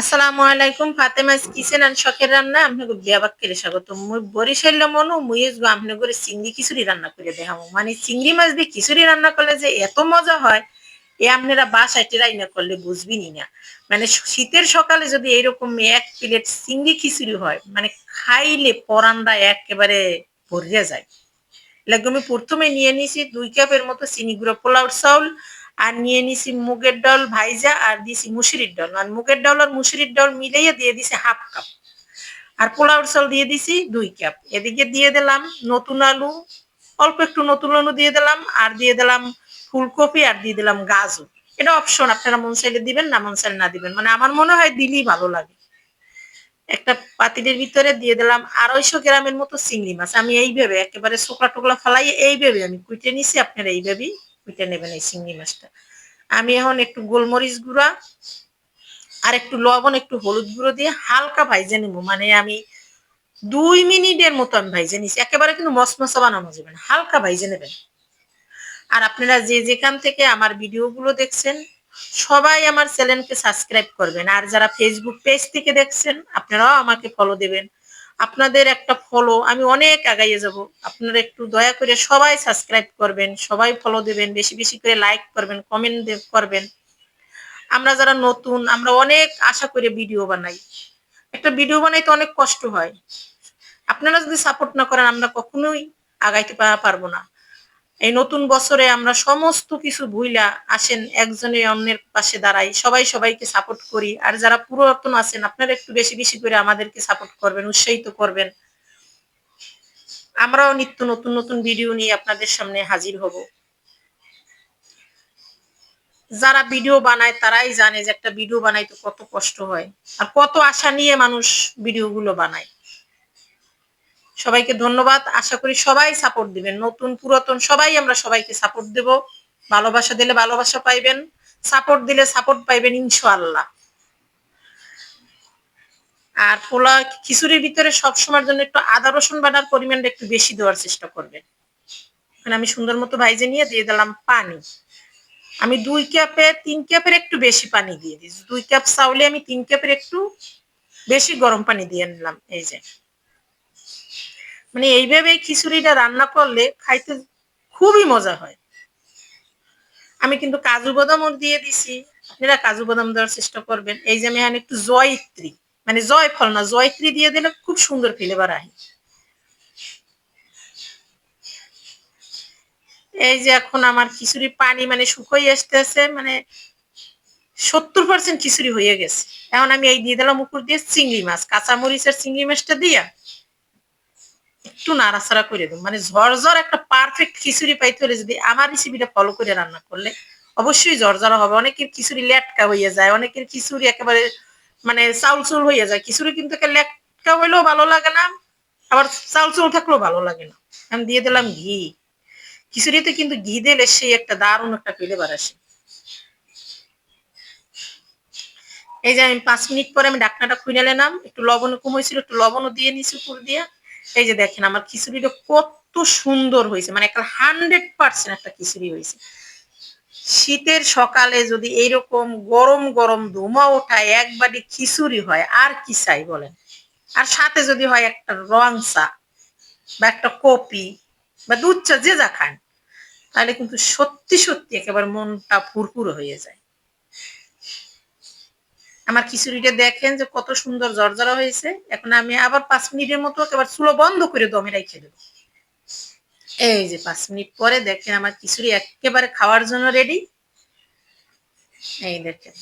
আসসালামু আলাইকুম Fatema's kitchen and শখের রান্না আপনাকে বিয়াবাক করে স্বাগত মুই বরিশাল মনো মুই আপনি করে চিংড়ি খিচুড়ি রান্না করে দেখাবো। মানে চিংড়ি মাছ দিয়ে খিচুড়ি রান্না করলে যে এত মজা হয়, এ আপনারা বাসায় টেরাই না করলে বুঝবিনি না। মানে শীতের সকালে যদি এইরকম এক প্লেট চিংড়ি খিচুড়ি হয় মানে খাইলে পরান্দা একেবারে ভরিয়া যায়। লাগে আমি প্রথমে নিয়ে নিয়েছি দুই কাপের মতো চিনি গুঁড়ো পোলাও চাউল আর নিয়ে নিছি মুগের ডাল ভাইজা আর দিছি মুসুরির ডাল। আর মুগের ডাল আর মুসুরির ডাল মিলাইয়া দিয়ে দিছি হাফ কাপ। আর পোলাওর চাল দিয়ে দিছি দুই কাপ। এদিকে দিয়ে দিলাম নতুন আলু, অল্প একটু নতুন আলু দিয়ে দিলাম আর দিয়ে দিলাম ফুলকপি আর দিয়ে দিলাম গাজর। এটা অপশন আপনারা মন চাইলে দিবেন, না মন চাইলে না দিবেন। মানে আমার মনে হয় দিলেই ভালো লাগে। একটা পাতিলের ভিতরে দিয়ে দিলাম আড়াইশো গ্রামের মতো চিংড়ি মাছ। আমি এইভাবে একেবারে শোকলা টোকলা ফেলাই এইভাবে আমি কুইটে নিছি, আপনারা এইভাবেই কুইটে নেবেন এই চিংড়ি মাছটা। আমি এখন একটু গোলমরিচ গুঁড়া আর একটু লবণ, একটু হলুদ গুঁড়ো দিয়ে হালকা ভাইজে নেব। মানে আমি দুই মিনিটের মতো আমি ভাইজে নিছি। একেবারে কিন্তু মশমশা বানানো যাবে না, হালকা ভাইজে নেবেন। আর আপনারা যে যেখান থেকে আমার ভিডিওগুলো দেখছেন, সবাই আমার চ্যানেলকে সাবস্ক্রাইব করবেন। আর যারা ফেসবুক পেজ থেকে দেখছেন, আপনারাও আমাকে ফলো দেবেন। আপনাদের একটা ফলো আমি অনেক আগাইয়ে যাব। আপনারা একটু দয়া করে সবাই সাবস্ক্রাইব করবেন, সবাই ফলো দেবেন, বেশি বেশি করে লাইক করবেন কমেন্ট করবেন। আমরা যারা নতুন, আমরা অনেক আশা করে ভিডিও বানাই। একটা ভিডিও বানাইতে অনেক কষ্ট হয়। আপনারা যদি সাপোর্ট না করেন, আমরা কখনোই আগাইতে পারব না। এই নতুন বছরে আমরা সমস্ত কিছু ভুইলা আসেন একজনে অন্যের পাশে দাঁড়াই। সবাই সবাইকে সাপোর্ট করি। আর যারা পুরাতন আছেন, আপনারা একটু বেশি বেশি করে আমাদেরকে সাপোর্ট করবেন, উৎসাহিত করবেন। আমরাও নিত্য নতুন নতুন ভিডিও নিয়ে আপনাদের সামনে হাজির হব। যারা ভিডিও বানায়, তারাই জানে যে একটা ভিডিও বানাইতে কত কষ্ট হয়। আর কত আশা নিয়ে মানুষ ভিডিওগুলো বানায়। সবাইকে ধন্যবাদ। আশা করি সবাই সাপোর্ট দিবেন। নতুন, পুরাতন সবাই আমরা সবাইকে সাপোর্ট দেব। ভালোবাসা দিলে ভালোবাসা পাইবেন। সাপোর্ট দিলে সাপোর্ট পাইবেন ইনশাআল্লাহ। আর পোলা খিচুড়ির ভিতরে সবসময়ের জন্য একটু আদা, রসুন বাটার পরিমাণটা একটু বেশি দেওয়ার চেষ্টা করবেন। এখানে আমি সুন্দর মতো ভাইজে নিয়ে দিয়ে দিলাম পানি। আমি দুই কাপে তিন কাপের একটু বেশি পানি দিয়ে দিয়েছি। দুই কাপ চাউলে আমি তিন কাপের একটু বেশি গরম পানি দিয়ে নিলাম। এই যে। মানে এইভাবে খিচুড়িটা রান্না করলে খাইতে খুবই মজা হয়। আমি কিন্তু কাজু বাদামও দিয়ে দিছি। আপনারা কাজু বাদাম দেওয়ার চেষ্টা করবেন। এই যে আমি এখানে একটু জয়ত্রী মানে জয় ফল না, জয়ত্রী দিয়ে দিলে খুব সুন্দর ফ্লেভার আহে। এই যে এখন আমার খিচুড়ি পানি মানে শুকোই আসতেছে মানে সত্তর পার্সেন্ট খিচুড়ি হয়ে গেছে। এখন আমি এই দিয়ে দিলাম উপর দিয়ে চিংড়ি মাছ কাঁচা মরিচের চিংড়ি মাছটা দিয়া একটু নাড়াচাড়া করে দেবো মানে ঝরঝর একটা পারফেক্ট খিচুড়ি পাইতে হলে যদি আমার রেসিপিটা ফলো করে রান্না করলে অবশ্যই ঝরঝরা হবে। অনেকের খিচুড়ি লেটকা হইয়া যায়, অনেকের খিচুড়ি একেবারে মানে চাউল চুল হইয়া যায়। খিচুড়ি কিন্তু লেটকা হইলেও ভালো লাগে না, আবার চাউল চুল থাকলেও ভালো লাগে না। আমি দিয়ে দিলাম ঘি। খিচুড়িতে কিন্তু ঘি দিলে সেই একটা দারুণ একটা ফ্লেভার আসে। এই যে আমি পাঁচ মিনিট পরে আমি ডাকনাটা খুঁজে নিলাম। একটু লবণ কম হয়েছিল, একটু লবণও দিয়ে নিছি উপর দিয়ে। এই যে দেখেন, আমার খিচুড়িটা কত সুন্দর হয়েছে। মানে একটা হান্ড্রেড পার্সেন্ট একটা খিচুড়ি হয়েছে। শীতের সকালে যদি এইরকম গরম গরম ধুমা ওঠায়, এক বাড়ি খিচুড়ি হয়, আর কি চাই বলেন? আর সাথে যদি হয় একটা রং চা বা একটা কপি বা দুধ চা, যে যা খান, তাহলে কিন্তু সত্যি সত্যি একেবারে মনটা ফুরফুর হয়ে যায়। আমার খিচুড়িটা দেখেন যে কত সুন্দর জর্জরা হয়েছে। এখন আমি আবার পাঁচ মিনিটের মতো একেবারে চুলো বন্ধ করে দমে রেখে দেবো। এই যে পাঁচ মিনিট পরে দেখেন আমার খিচুড়ি একেবারে খাওয়ার জন্য রেডি এই দেখেন।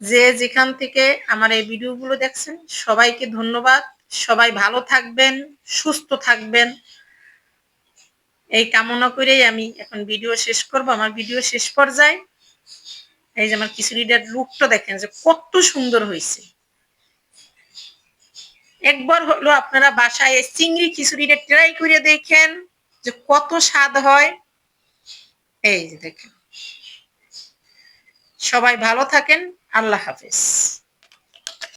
যে যেখান থেকে আমার এই ভিডিওগুলো দেখছেন, সবাইকে ধন্যবাদ। সবাই ভালো থাকবেন, সুস্থ থাকবেন। এই কামনা করেই আমি এখন ভিডিও শেষ করব। আমার ভিডিও শেষ পর্যায়ে এই যে আমার খিচুড়িটার লুকটা দেখেন যে কত সুন্দর হয়েছে। একবার হলো আপনারা বাসায় চিংড়ি খিচুড়িটা ট্রাই করে দেখেন যে কত স্বাদ হয়। এই যে দেখেন। সবাই ভালো থাকেন, আল্লাহ হাফেজ।